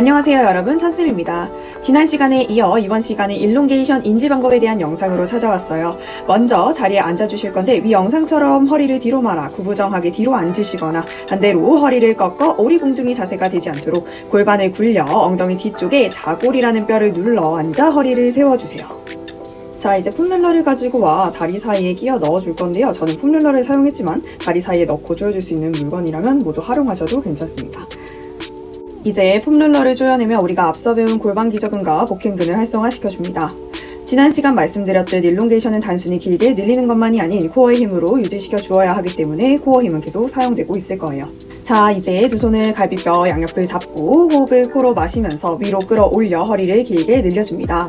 안녕하세요 여러분 찬쌤입니다. 지난 시간에 이어 이번 시간에 일롱게이션 인지 방법에 대한 영상으로 찾아왔어요. 먼저 자리에 앉아주실 건데 위 영상처럼 허리를 뒤로 말아 구부정하게 뒤로 앉으시거나 반대로 허리를 꺾어 오리공둥이 자세가 되지 않도록 골반을 굴려 엉덩이 뒤쪽에 자골이라는 뼈를 눌러 앉아 허리를 세워주세요. 자 이제 폼롤러를 가지고 와 다리 사이에 끼워 넣어줄 건데요. 저는 폼롤러를 사용했지만 다리 사이에 넣고 조여줄 수 있는 물건이라면 모두 활용하셔도 괜찮습니다. 이제 폼롤러를 조여내며 우리가 앞서 배운 골반 기저근과 복행근을 활성화시켜줍니다. 지난 시간 말씀드렸듯 일롱게이션은 단순히 길게 늘리는 것만이 아닌 코어의 힘으로 유지시켜 주어야 하기 때문에 코어 힘은 계속 사용되고 있을 거예요. 자, 이제 두 손을 갈비뼈 양옆을 잡고 호흡을 코로 마시면서 위로 끌어올려 허리를 길게 늘려줍니다.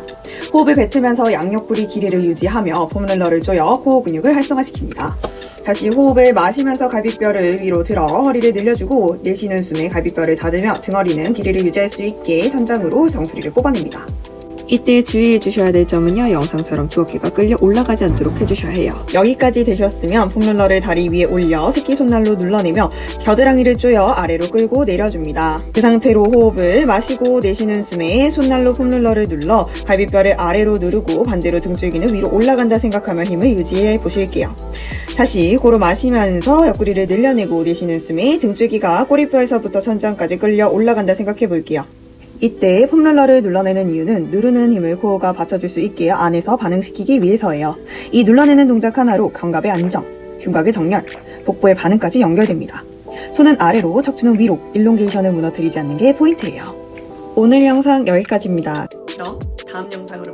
호흡을 뱉으면서 양옆구리 길이를 유지하며 폼롤러를 조여 코어 근육을 활성화시킵니다. 다시 호흡을 마시면서 갈비뼈를 위로 들어 허리를 늘려주고 내쉬는 숨에 갈비뼈를 닫으며 등허리는 길이를 유지할 수 있게 천장으로 정수리를 뽑아냅니다. 이때 주의해 주셔야 될 점은요. 영상처럼 두 어깨가 끌려 올라가지 않도록 해주셔야 해요. 여기까지 되셨으면 폼롤러를 다리 위에 올려 새끼손날로 눌러내며 겨드랑이를 조여 아래로 끌고 내려줍니다. 그 상태로 호흡을 마시고 내쉬는 숨에 손날로 폼롤러를 눌러 갈비뼈를 아래로 누르고 반대로 등줄기는 위로 올라간다 생각하며 힘을 유지해 보실게요 다시 고로 마시면서 옆구리를 늘려내고 내쉬는 숨에 등줄기가 꼬리뼈에서부터 천장까지 끌려 올라간다 생각해 볼게요 이때 폼롤러를 눌러내는 이유는 누르는 힘을 코어가 받쳐줄 수 있게 안에서 반응시키기 위해서예요. 이 눌러내는 동작 하나로 견갑의 안정, 흉곽의 정렬, 복부의 반응까지 연결됩니다. 손은 아래로, 척추는 위로, 일롱게이션을 무너뜨리지 않는 게 포인트예요. 오늘 영상 여기까지입니다. 그럼 다음 영상으로